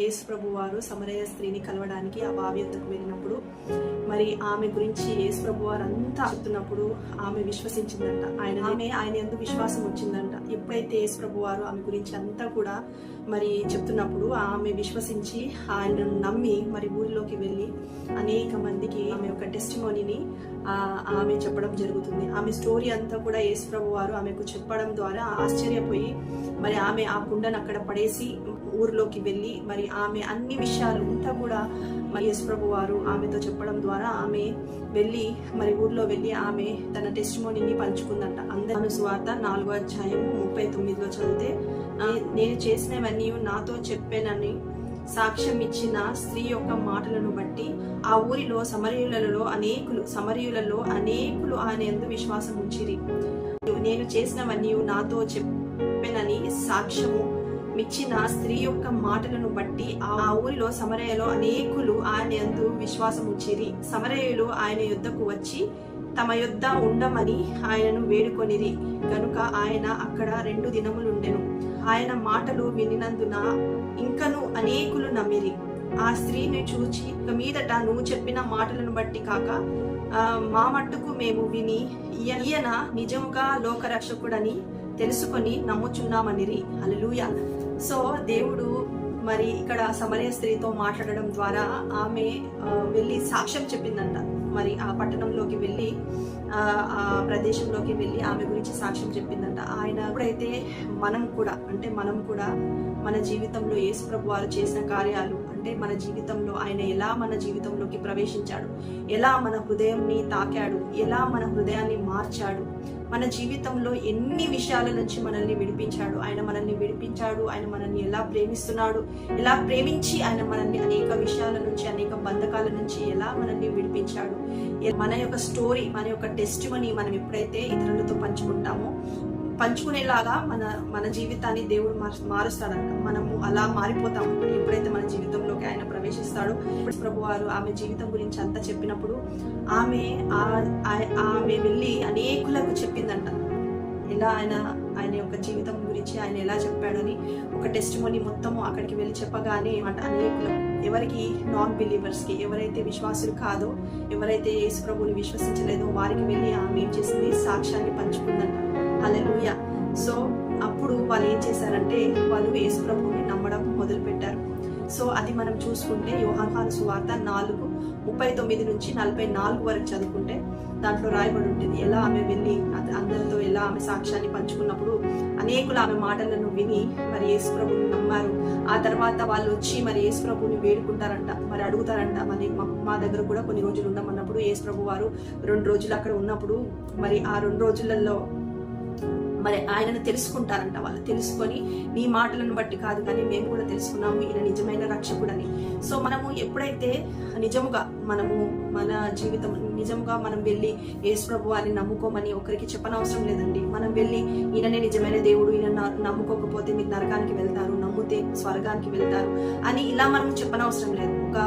యేసుప్రభు వారు సమరయ స్త్రీని కలవడానికి ఆ బావి వెళ్ళినప్పుడు మరి ఆమె గురించి యేసు ప్రభు వారు అంతా చెప్తున్నప్పుడు ఆమె విశ్వసించిందంట. ఆయన ఆమె ఆయన ఎందుకు విశ్వాసం వచ్చిందంట. ఎప్పుడైతే యేసు ప్రభు వారు ఆమె గురించి అంతా కూడా మరి చెప్తున్నప్పుడు ఆమె విశ్వసించి ఆయనను నమ్మి మరి ఊరిలోకి వెళ్ళి అనేక మందికి ఆమె యొక్క టెస్టిమోనీని ఆమె చెప్పడం జరుగుతుంది. ఆమె స్టోరీ అంతా కూడా యేసు ప్రభు వారు ఆమెకు చెప్పడం ద్వారా ఆశ్చర్యపోయి మరి ఆమె ఆ కుండను అక్కడ పడేసి ఊర్లోకి వెళ్ళి మరి ఆమె అన్ని విషయాలు అంతా కూడా మరి యశ్వ్రభు వారు ఆమెతో చెప్పడం ద్వారా ఆమె వెళ్ళి మరి ఊర్లో వెళ్ళి ఆమె తన టెస్టిమోనీని పంచుకుందంట. అందరి స్వార్థ నాలుగో అధ్యాయం ముప్పై తొమ్మిదిలో చదివితే నేను చేసినవన్నీ నాతో చెప్పానని సాక్ష్యం ఇచ్చిన స్త్రీ యొక్క మాటలను బట్టి ఆ ఊరిలో సమరయులలో అనేకులు సమరయులలో అనేకులు ఆయన ఎందు విశ్వాసం ఉంచిరి. నేను చేసినవన్నీ నాతో చెప్పానని సాక్ష్యము మిచ్చిన స్త్రీ యొక్క మాటలను బట్టి ఆ ఊరిలో సమరయలో అనేకులు ఆయన ఎందు విశ్వాసం ఉంచిరి. సమరయులు ఆయన యుద్ధకు వచ్చి తమ యుద్ధ ఉండమని ఆయనను వేడుకొనిరి. కనుక ఆయన అక్కడ రెండు దినములుండెను. ఆయన మాటలు వినినందున ఇంకను అనేకులు నమ్మిరి. ఆ స్త్రీని చూచి మీదట నువ్వు చెప్పిన మాటలను బట్టి కాక మా మట్టుకు మేము విని ఈయన నిజముగా లోకరక్షకుడని తెలుసుకొని నమ్ముచున్నామనిరి. హల్లెలూయా. సో దేవుడు మరి ఇక్కడ సమరయ స్త్రీతో మాట్లాడడం ద్వారా ఆమె వెళ్ళి సాక్ష్యం చెప్పిందంట. మరి ఆ పట్టణంలోకి వెళ్ళి ఆ, ఆ ప్రదేశంలోకి వెళ్ళి ఆమె గురించి సాక్ష్యం చెప్పిందంట. ఆయన ఎప్పుడైతే మనం కూడా అంటే మనం కూడా మన జీవితంలో యేసు ప్రభు వారు చేసిన కార్యాలు అంటే మన జీవితంలో ఆయన ఎలా మన జీవితంలోకి ప్రవేశించాడు? ఎలా మన హృదయంని తాకాడు? ఎలా మన హృదయాన్ని మార్చాడు? మన జీవితంలో ఎన్ని విషయాల నుంచి మనల్ని విడిపించాడు? ఆయన మనల్ని విడిపించాడు ఆయన మనల్ని ఎలా ప్రేమిస్తున్నాడు? ఎలా ప్రేమించి ఆయన మనల్ని అనేక విషయాల నుంచి అనేక బంధకాల నుంచి ఎలా మనల్ని విడిపించాడు? మన యొక్క స్టోరీ మన యొక్క టెస్ట్ మనం ఎప్పుడైతే ఇతరులతో పంచుకుంటామో పంచుకునేలాగా మన మన జీవితాన్ని దేవుడు మారు- మారుస్తాడంట. మనము అలా మారిపోతాము. ఎప్పుడైతే మన ప్రవేశిస్తాడో ప్రభు వారు ఆమె జీవితం గురించి అంతా చెప్పినప్పుడు ఆమె ఆమె వెళ్ళి అనేకులకు చెప్పిందంట. ఎలా ఆయన ఆయన యొక్క జీవితం గురించి ఆయన ఎలా చెప్పాడని ఒక టెస్ట్ మొత్తము అక్కడికి వెళ్ళి చెప్పగానే అంట అనేకులకు. ఎవరికి? నాన్ బిలీవర్స్కి ఎవరైతే విశ్వాసులు కాదో ఎవరైతే యేసు ప్రభువుని విశ్వసించలేదో వారికి వెళ్ళి ఆమె ఏం చేసింది? సాక్ష్యాన్ని పంచుకుందంట. అలెలుయ సో అప్పుడు వాళ్ళు ఏం చేశారంటే వాళ్ళు యేసు ప్రభువుని నమ్మడం మొదలుపెట్టారు. సో అది మనం చూసుకుంటే యోహాన్ సువార్త నాలుగు ముప్పై తొమ్మిది నుంచి నలభై నాలుగు వరకు చదువుకుంటే దాంట్లో రాయబడి ఉంటుంది ఎలా ఆమె వెళ్ళి అందరితో ఎలా ఆమె సాక్ష్యాన్ని పంచుకున్నప్పుడు అనేకులు ఆమె మాటలను విని మరి యేసు ప్రభుని నమ్మారు. ఆ తర్వాత వాళ్ళు వచ్చి మరి యేసు ప్రభుని వేడుకుంటారంట మరి అడుగుతారంట మరి మా- మా దగ్గర కూడా కొన్ని రోజులు ఉండమన్నప్పుడు యేసు ప్రభు వారు రెండు రోజులు అక్కడ ఉన్నప్పుడు మరి ఆ రెండు రోజులలో మరి ఆయనను తెలుసుకుంటారంట వాళ్ళు. తెలుసుకొని నీ మాటలను బట్టి కాదు కానీ మేము కూడా తెలుసుకున్నాము. ఈయన నిజమైన రక్షకుడని. సో మనము ఎప్పుడైతే నిజముగా మనము మన జీవితం నిజముగా మనం వెళ్ళి యేసుప్రభు అని నమ్ముకోమని ఒకరికి చెప్పనవసరం లేదండి. మనం వెళ్ళి ఈయననే నిజమైన దేవుడు ఈయన నమ్ముకోకపోతే మీరు నరకానికి వెళ్తారు నమ్మితే స్వర్గానికి వెళ్తారు అని ఇలా మనం చెప్పనవసరం లేదు. ఒక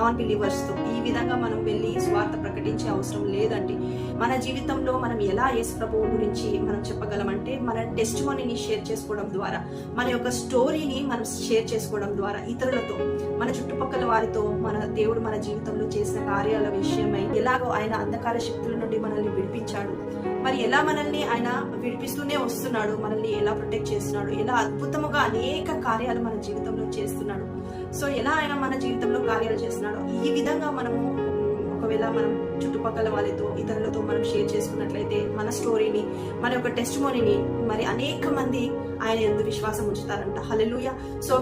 నాన్ బిలీవర్స్తో ఈ విధంగా మనం వెళ్ళి స్వార్థ ప్రకటించే అవసరం లేదండి. మన జీవితంలో మనం ఎలా యేసు ప్రభువు గురించి మనం చెప్పగలమంటే మన టెస్ట్ మనీని షేర్ చేసుకోవడం ద్వారా మన యొక్క స్టోరీని మనం షేర్ చేసుకోవడం ద్వారా ఇతరులతో మన చుట్టుపక్కల వారితో మన దేవుడు మన జీవితంలో చేసిన కార్యాల విషయమై ఎలాగో ఆయన అంధకార శక్తుల నుండి మనల్ని విడిపించాడు. మరి ఎలా మనల్ని ఆయన విడిపిస్తూనే వస్తున్నాడు? మనల్ని ఎలా ప్రొటెక్ట్ చేస్తున్నాడు? ఎలా అద్భుతముగా అనేక కార్యాలు మన జీవితంలో చేస్తున్నాడు? సో ఎలా ఆయన మన జీవితంలో కార్యాలు చేస్తున్నాడో. ఈ విధంగా మనము ఒకవేళ మనం చుట్టుపక్కల వాళ్ళతో ఇతరులతో మనం షేర్ చేసుకున్నట్లయితే మన స్టోరీని మన యొక్క టెస్ట్ మరి అనేక మంది ఆయన ఎందు విశ్వాసం ఉంచుతారంట. హల్లెలూయా. సో